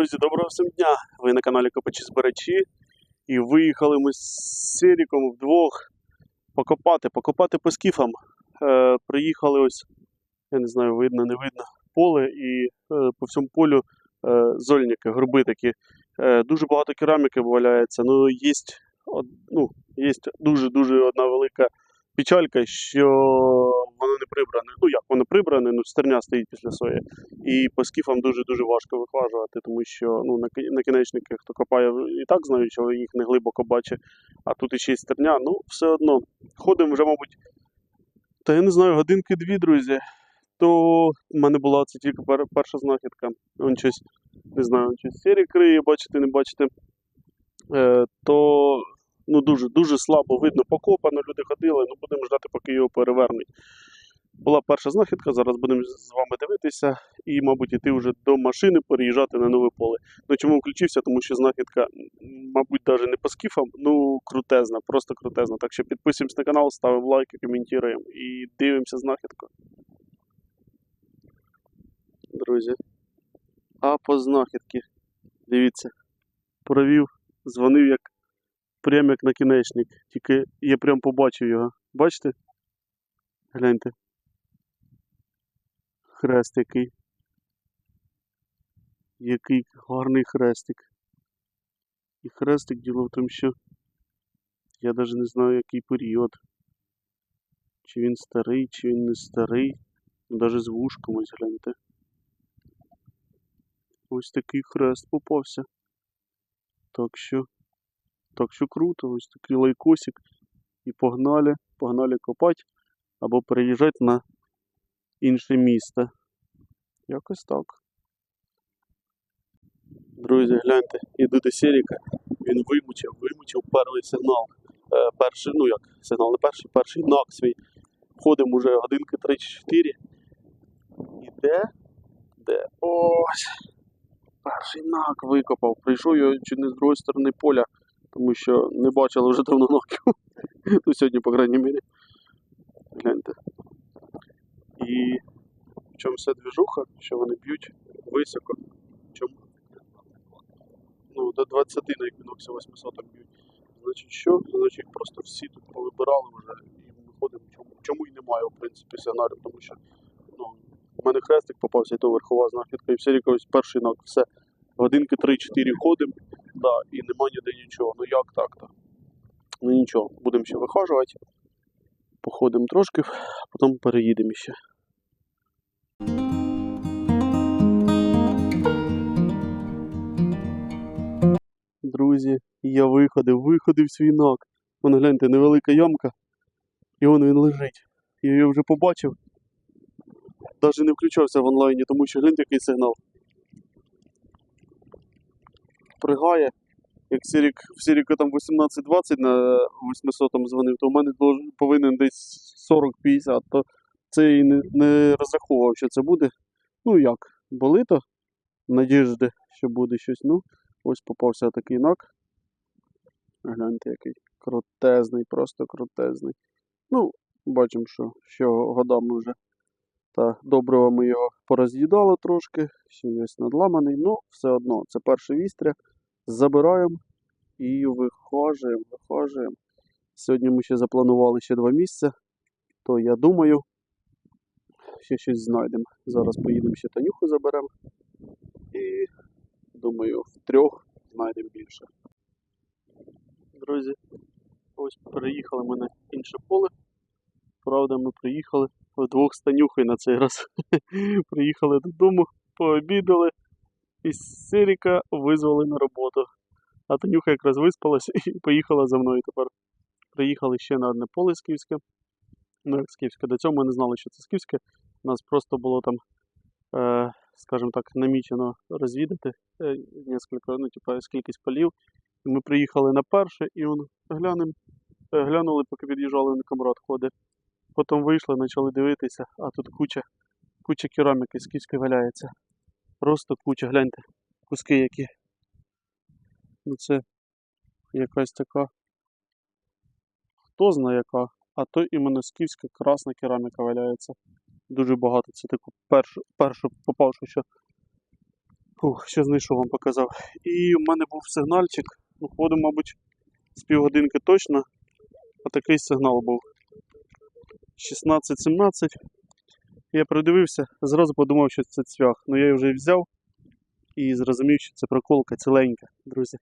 Друзі, доброго всім дня! Ви на каналі Копачі Збирачі. І виїхали ми з Сіріком вдвох покопати, покопати по скіфам. Е, приїхали ось, я не знаю, видно, не видно, поле і е, по всьому полю е, зольники, горби такі. Е, дуже багато кераміки валяється. Ну, є, ну, дуже-дуже одна велика печалька, що воно не прибране. Ну як воно прибране, ну стерня стоїть після своєї. І по скіфам дуже-дуже важко вихважувати, тому що ну, на ки- накінечники, хто копає, і так знають, що їх не глибоко бачить, а тут іще й стерня. Ну, все одно. Ходимо вже, мабуть, та я не знаю, годинки-дві, друзі. То в мене була це тільки перша знахідка. Он щось, не знаю, щось сірі криє, бачите, не бачите. Е, то ну, дуже, дуже слабо видно, покопано, люди ходили, ну будемо ждати, поки його перевернуть. Була перша знахідка, зараз будемо з вами дивитися і, мабуть, іти вже до машини, переїжджати на нове поле. Ну чому включився? Тому що знахідка, мабуть, навіть не по скіфам, ну крутезна, просто крутезна. Так що підписуємось на канал, ставимо лайки, коментуємо і дивимося знахідку. Друзі. А по знахідці, дивіться, провів, дзвонив як прям як накінечник. Тільки я прям побачив його. Бачите? Гляньте. Хрест який. Який гарний хрестик. І хрестик діло в тому, що я навіть не знаю, який період. Чи він старий, чи він не старий. Навіть з вушком ось гляньте. Ось такий хрест попався. Так що, так що круто, ось такий лайкосик. І погнали, погнали копати або переїжджати на інше місце. Якось так. Друзі, гляньте, іду до Сіріка, він вимучив, вимучив перший сигнал. Е, перший, ну як, сигнал не перший, перший нак свій. Ходимо вже годинки 3-4. І де? Де? Ось. Перший нак викопав. Прийшов його чи не з другої сторони поля, тому що не бачили вже давно ноків. ну, сьогодні, по крайній мірі. Гляньте. І в чому вся двіжуха, що вони б'ють високо. Чому? Ну, до 20 на еквіноксі 800 б'ють. Значить, що? Значить, просто всі тут повибирали вже і ми ходимо. Чому, чому і немає, в принципі, сигналів, тому що ну, у мене хрестик попався, і то верхова знахідка, і все якось перший нак, все. Годинки 3-4 ходимо, да, і нема ніде нічого. Ну як так-то? Ну нічого, будемо ще вихажувати. Походимо трошки, потім переїдемо ще. Друзі, я виходив, виходив свій нак. Вон гляньте, невелика ямка. І вон він лежить. Я його вже побачив. Навіть не включався в онлайні, тому що гляньте який сигнал. Пригає. Як Сірік, в Сіріка там 18-20 на 800 дзвонив, то в мене повинен десь 40-50, то це і не, не розраховував, що це буде. Ну як, були то надіжди, що буде щось. Ну, ось попався такий нак. Гляньте, який крутезний, просто крутезний. Ну, бачимо, що, що годами вже та доброго ми його пороз'їдали трошки, ще є надламаний, ну все одно, це перше вістря. Забираємо і вихожуємо, вихожуємо. Сьогодні ми ще запланували ще два місця, то я думаю, ще щось знайдемо. Зараз поїдемо ще Танюху заберемо. І думаю, в трьох знайдемо більше. Друзі, ось переїхали ми на інше поле. Правда, ми приїхали вдвох з Танюхою на цей раз. приїхали додому, пообідали і з Сиріка визвали на роботу. А Танюха якраз виспалася і поїхала за мною тепер. Приїхали ще на одне поле скіфське. Ну, як скіфське. До цього ми не знали, що це скіфське. У нас просто було там, е, скажімо так, намічено розвідати е, несколько, ну, типа, кількість полів. Ми приїхали на перше і он, глянем, е, глянули, поки під'їжджали на камрад ходить. Потім вийшли, почали дивитися, а тут куча, куча кераміки скіфської валяється. Просто куча, гляньте, куски які. Ну це якась така. Хто знає яка, а то іменно скіфська красна кераміка валяється. Дуже багато. Це таку першу, першу попавшу, що Фух, ще знайшов вам показав. І в мене був сигнальчик. Ну, ходу, мабуть, з півгодинки точно. Отакий сигнал був. 16-17. Я придивився, зразу подумав, що це цвях. Ну я його вже взяв і зрозумів, що це проколка ціленька, друзі.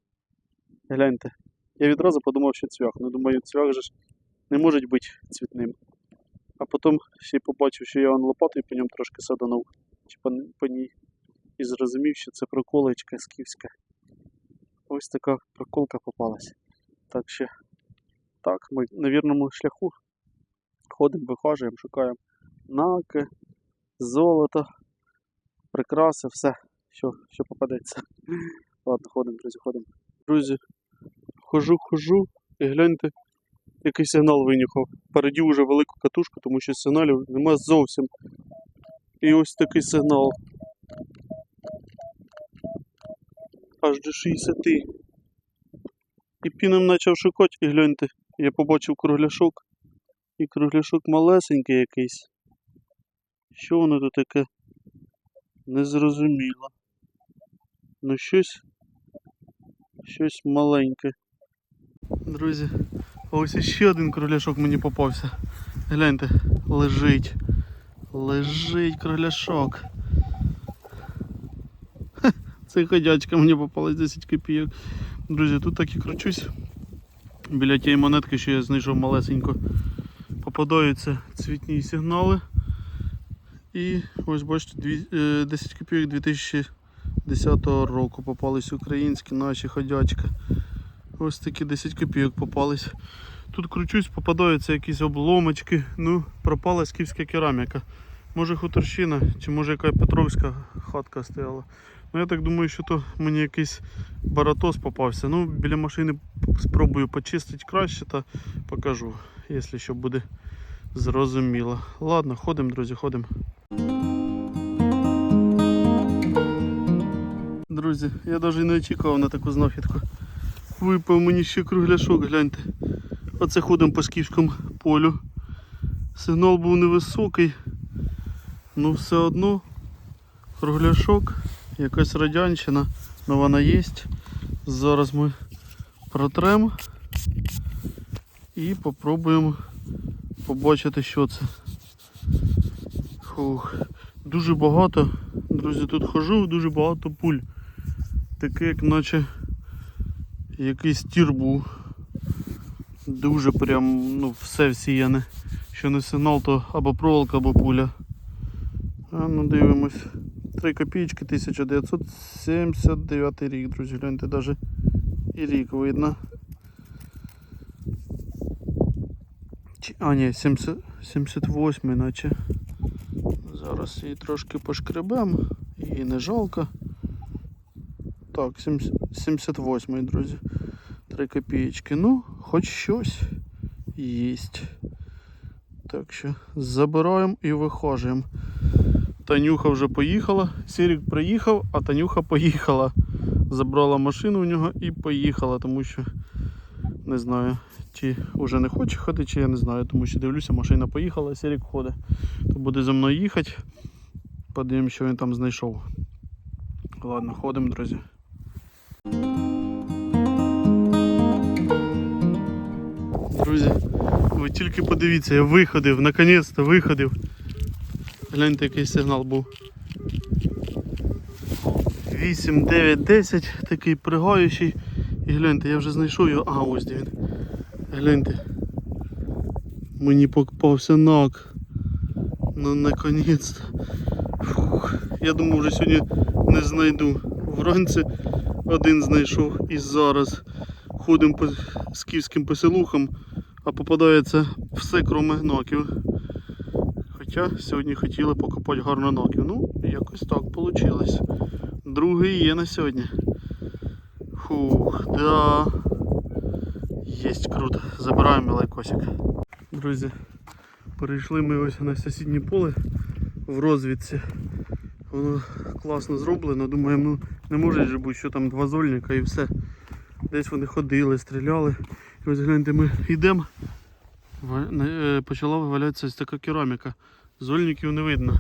Гляньте. Я відразу подумав, що цвях. Ну думаю, цвях же ж не може бути цвітним. А потім ще й побачив, що я он лопатою по ньому трошки саданув. Чи по, по ній. І зрозумів, що це проколочка скіфська. Ось така проколка попалась. Так що так, ми на вірному шляху ходимо, вихажуємо, шукаємо наки, золото, прикраси, все, що, що попадеться. Ладно, ходимо, друзі, ходимо. Друзі, хожу, хожу і гляньте, який сигнал винюхав. Переді вже велику катушку, тому що сигналів нема зовсім. І ось такий сигнал. Аж до 60. І піном почав шукати, і гляньте, я побачив кругляшок. І кругляшок малесенький якийсь. Що воно тут таке? Незрозуміло. Ну щось. Щось маленьке. Друзі, ось іще один кругляшок мені попався. Гляньте, лежить. Лежить кругляшок. Хе, Це ходячка мені попалась 10 копійок. Друзі, тут так і кручусь. Біля тієї монетки, що я знайшов малесенько. Попадаються цвітні сигнали. І ось бачите, е, 10 копійок 2010 року попались українські наші ходячки. Ось такі 10 копійок попались. Тут кручусь, попадаються якісь обломочки. Ну, пропала скіфська кераміка. Може хуторщина, чи може яка петровська хатка стояла. Ну я так думаю, що то мені якийсь баратос попався. Ну, біля машини спробую почистити краще та покажу, якщо що буде зрозуміло. Ладно, ходимо, друзі, ходимо. Друзі, я навіть не очікував на таку знахідку. Випав мені ще кругляшок, гляньте. Оце ходимо по скіфському полю. Сигнал був невисокий, але все одно кругляшок, якась радянщина, але вона є. Зараз ми протремо і попробуємо побачити, що це. Фух. Дуже багато, друзі, тут хожу, дуже багато пуль. Таке, як наче якийсь тір був. Дуже прям ну, все всіяне. Що не сигнал, то або проволока, або пуля. А ну дивимось. 3 копійки 1979 рік, друзі, гляньте, навіть і рік видно. А, ні, 70, 78 наче. Зараз її трошки пошкребемо. Її не жалко. Так, 70 78, друзі. 3 копієчки. Ну, хоч щось єсть. Так що забираємо і виходимо. Танюха вже поїхала. Сірік приїхав, а Танюха поїхала. Забрала машину у нього і поїхала, тому що не знаю, чи вже не хоче ходити, чи я не знаю, тому що дивлюся, машина поїхала, Сірік ходить. То буде за мною їхати. Подивимось, що він там знайшов. Ладно, ходимо, друзі. Друзі, ви тільки подивіться, я виходив, наконець-то виходив. Гляньте, який сигнал був. 8, 9, 10, такий пригаючий. І гляньте, я вже знайшов його. А, ось де він. Гляньте. Мені попався нак. Ну наконець-то. Фух. Я думав вже сьогодні не знайду. Вранці один знайшов і зараз ходимо по скіфським поселухам, а попадається все кроме ноків. Хоча сьогодні хотіли покопати гарно ноків. Ну, якось так вийшло. Другий є на сьогодні. Фух, да. Єсть круто. Забираємо лайкосик. Друзі, перейшли ми ось на сусіднє поле в розвідці. Воно класно зроблено. Думаємо, ну не може ж бути, що там два зольника і все. Десь вони ходили, стріляли. І ось гляньте, ми йдемо. Е, Почала вивалятися ось така кераміка. Зольників не видно.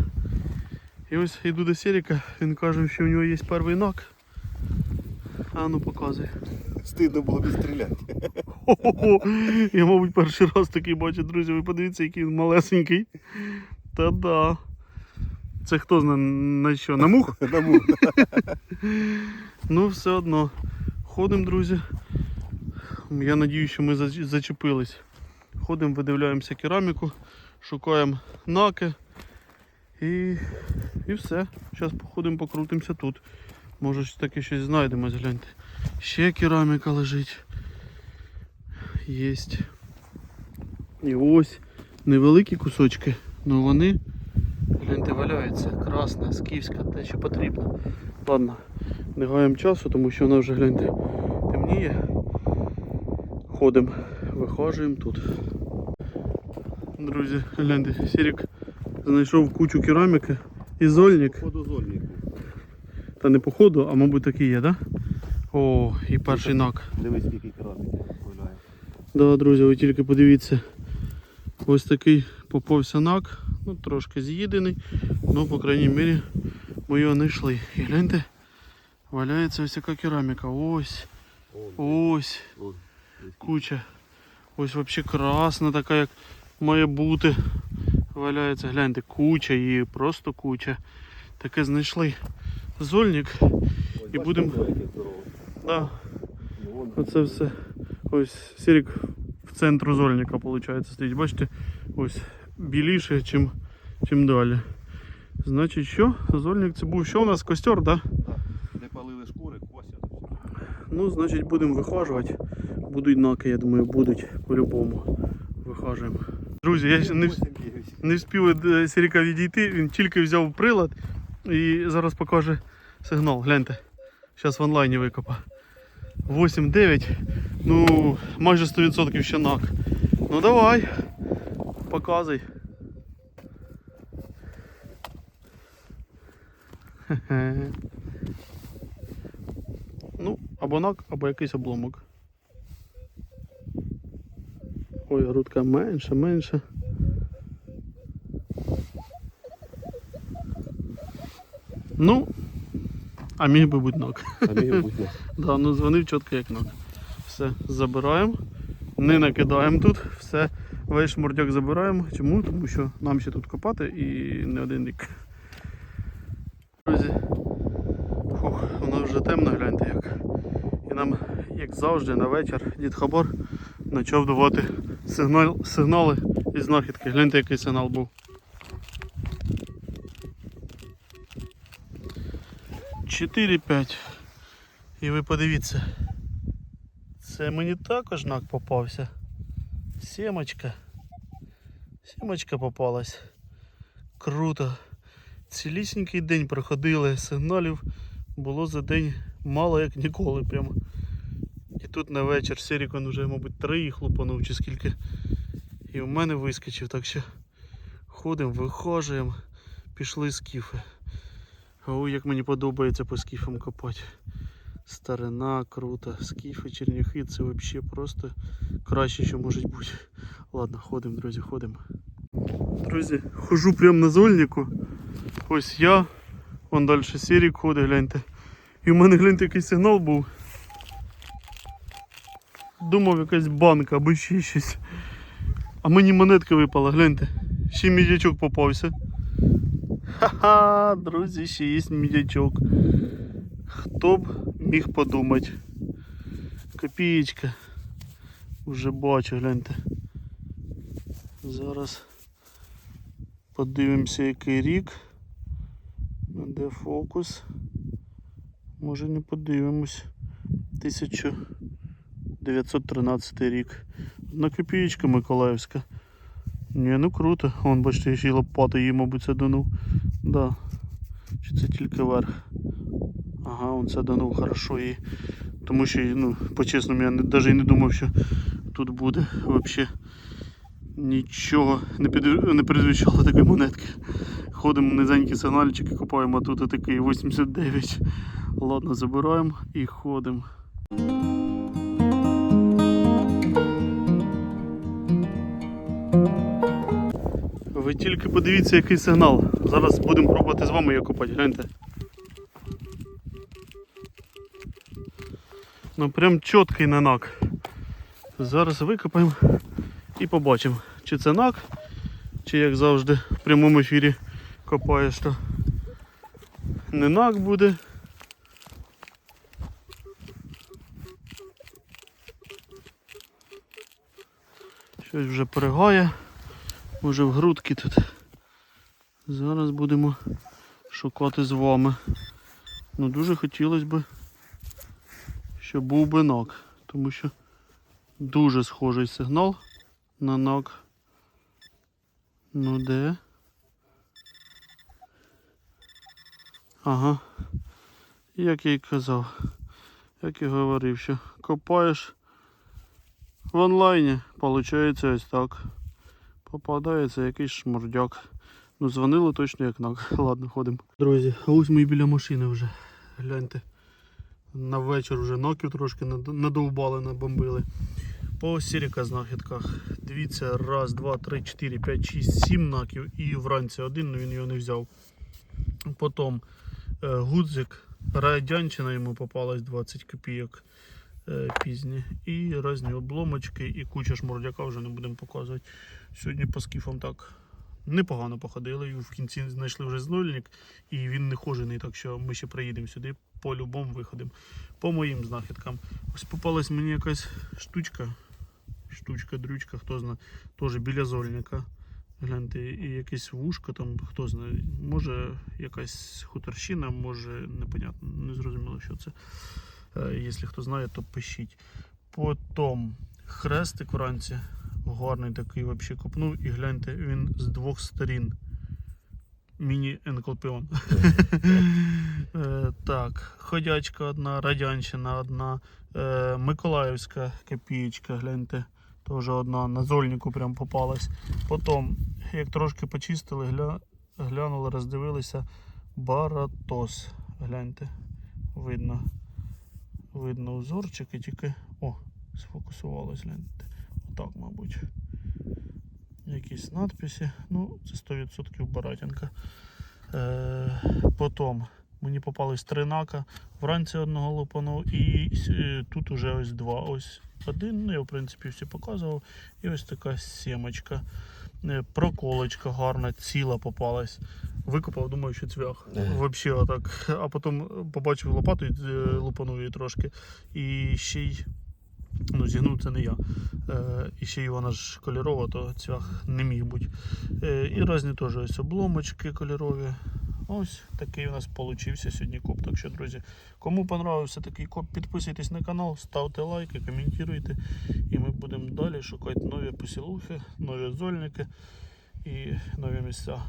І ось йду до Серіка, він каже, що у нього є перший нак. А ну показуй. Стидно було б стріляти. Я, мабуть, перший раз такий бачу, друзі. Ви подивіться, який він малесенький. Та-да. Це хто знає на що? На мух? На мух. Ну, все одно. Ходимо, друзі. Я надію, що ми зач- зачепились. Ходимо, видивляємося кераміку, шукаємо наки. І, і все. Зараз походимо, покрутимося тут. Може ж таки щось знайдемо, гляньте. Ще кераміка лежить. Єсть. І ось невеликі кусочки, але вони, гляньте, валяються. Красна, скіфська, те, що потрібно. Ладно, не гаємо часу, тому що вона вже гляньте темніє. Ходимо, вихожуємо тут. Друзі, гляньте, Сірік знайшов кучу кераміки і зольник. Подозольник. Та не походу, а мабуть такий є, так? Да? О, і перший нак. Дивись, скільки кераміки гуляє. Да, друзі, ви тільки подивіться. Ось такий попався нак. Ну, трошки з'їдений. Ну, по крайній мірі, ми його знайшли. І гляньте, валяється ось така кераміка. Ось, ось, куча. Ось взагалі красна така, як має бути. Валяється, гляньте, куча її, просто куча. Таке знайшли. Зольник. І будем- Да. Оце все. Ось Сірік в центру зольника, виходить, стоїть. Бачите, ось біліше, чим, чим далі. Значить, що? Зольник це був. Що у нас? Костер, так? Да? Не палили шкури, косять. Ну, значить, будемо вихажувати. Будуть наки, я думаю, будуть по-любому. Вихажуємо. Друзі, я ще не, не встиг е, Сіріка відійти, він тільки взяв прилад і зараз покаже сигнал. Гляньте. Зараз в онлайні викопа. 8-9. Ну, майже 100% ще нак. Ну давай. Показуй. Ну, або нак, або якийсь обломок. Ой, грудка менша, менша. Ну, а міг би бути нок. А міг бути. Да, ну дзвонив чітко як нок. Все, забираємо, не накидаємо тут, все, весь шмурдяк забираємо. Чому? Тому що нам ще тут копати і не один рік. Друзі, фух, воно вже темно, гляньте як. І нам, як завжди, на вечір дід Хабар почав давати сигнал, сигнали і знахідки. Гляньте, який сигнал був. Чотири п'ять. І ви подивіться. Це мені також нак попався. Сімочка. Сімочка попалась. Круто. Цілісінький день проходили, сигналів було за день мало як ніколи прямо. І тут на вечір Серікон вже, мабуть, три їх лупанув чи скільки. І в мене вискочив, так що ходимо, вихожуємо, пішли скіфи. Ой, як мені подобається по скіфам копати. Старина, круто. Скіфи, черняхи, це взагалі просто краще, що може бути. Ладно, ходимо, друзі, ходимо. Друзі, хожу прямо на зольнику. Ось я. Вон далі Сірік ходить, гляньте. І в мене гляньте який сигнал був. Думав якась банка або ще щось. А мені монетка випала, гляньте. Ще мідячок попався. Ха-ха, друзі, ще є мідячок. Хто б міг подумати. Копієчка. Уже бачу, гляньте. Зараз подивимося який рік. Де фокус? Може не подивимось. 1913 рік. Одна копієчка Миколаївська. Ні, ну круто. Вон, бачите, ще й лопату її, мабуть, саданув. Да. Чи це тільки верх? Ага, он саданув хорошо її. Тому що, ну, по-чесному, я навіть і не думав, що тут буде взагалі нічого не, під... не передвіщало такої монетки. Ходимо низенькі сигнальчики, купаємо тут такий 89. Ладно, забираємо і ходимо. Ви тільки подивіться, який сигнал. Зараз будемо пробувати з вами його копати, гляньте. Ну прям чіткий нанак. Зараз викопаємо і побачимо, чи це нак, чи як завжди в прямому ефірі копаєш, то не нак буде. Щось вже перегає. Може в грудки тут. Зараз будемо шукати з вами. Ну дуже хотілося б, щоб був би нак, тому що дуже схожий сигнал на нак. Ну де? Ага. Як я й казав, як і говорив, що копаєш в онлайні, виходить ось так. Попадається якийсь шмурдяк. Ну, дзвонили точно як нак. Ладно, ходимо. Друзі, ось ми і біля машини вже. Гляньте. На вечір вже ноків трошки надовбали, набомбили. По сіріка знахідках. Дивіться, раз, два, три, чотири, п'ять, шість, сім наків і вранці один, але він його не взяв. Потім е, гудзик, радянщина йому попалась 20 копійок пізні. І різні обломочки, і куча шмурдяка вже не будемо показувати. Сьогодні по скіфам так непогано походили. І в кінці знайшли вже знольник, і він не хожений, так що ми ще приїдемо сюди по-любому виходимо. По моїм знахідкам. Ось попалась мені якась штучка. Штучка, дрючка, хто знає, теж біля зольника. Гляньте, і якесь вушко там, хто знає, може якась хуторщина, може непонятно, не зрозуміло, що це. Е, Якщо хто знає, то пишіть. Потім хрестик вранці, гарний такий взагалі купнув, і гляньте, він з двох сторін. Міні-енкопіон. Е, Так, ходячка одна, радянщина одна, е, Миколаївська копієчка, гляньте, теж одна, на зольнику прям попалась. Потім, як трошки почистили, гля... глянули, роздивилися, Баратос. Гляньте, видно. Видно узорчики, тільки. О, сфокусувалось, гляньте. Отак, мабуть. Якісь надписи. Ну, це 100% Баратінка. Е, потім мені попались три нака. Вранці одного лупанув і е, тут уже ось два. Ось один, ну я в принципі всі показував. І ось така сімочка. Е, проколочка гарна, ціла попалась. Викопав, думаю, що цвях. Ага. Вообще отак. А потім побачив лопату і е, лупанув її трошки. І ще й. Ну, зігнув це не я. Е, і ще й вона ж кольорова, то цвях не міг бути. Е, і різні теж ось обломочки кольорові. Ось такий у нас получився сьогодні коп. Так що, друзі, кому понравився такий коп, підписуйтесь на канал, ставте лайки, коментуйте. І будемо далі шукати нові посілухи, нові зольники і нові місця.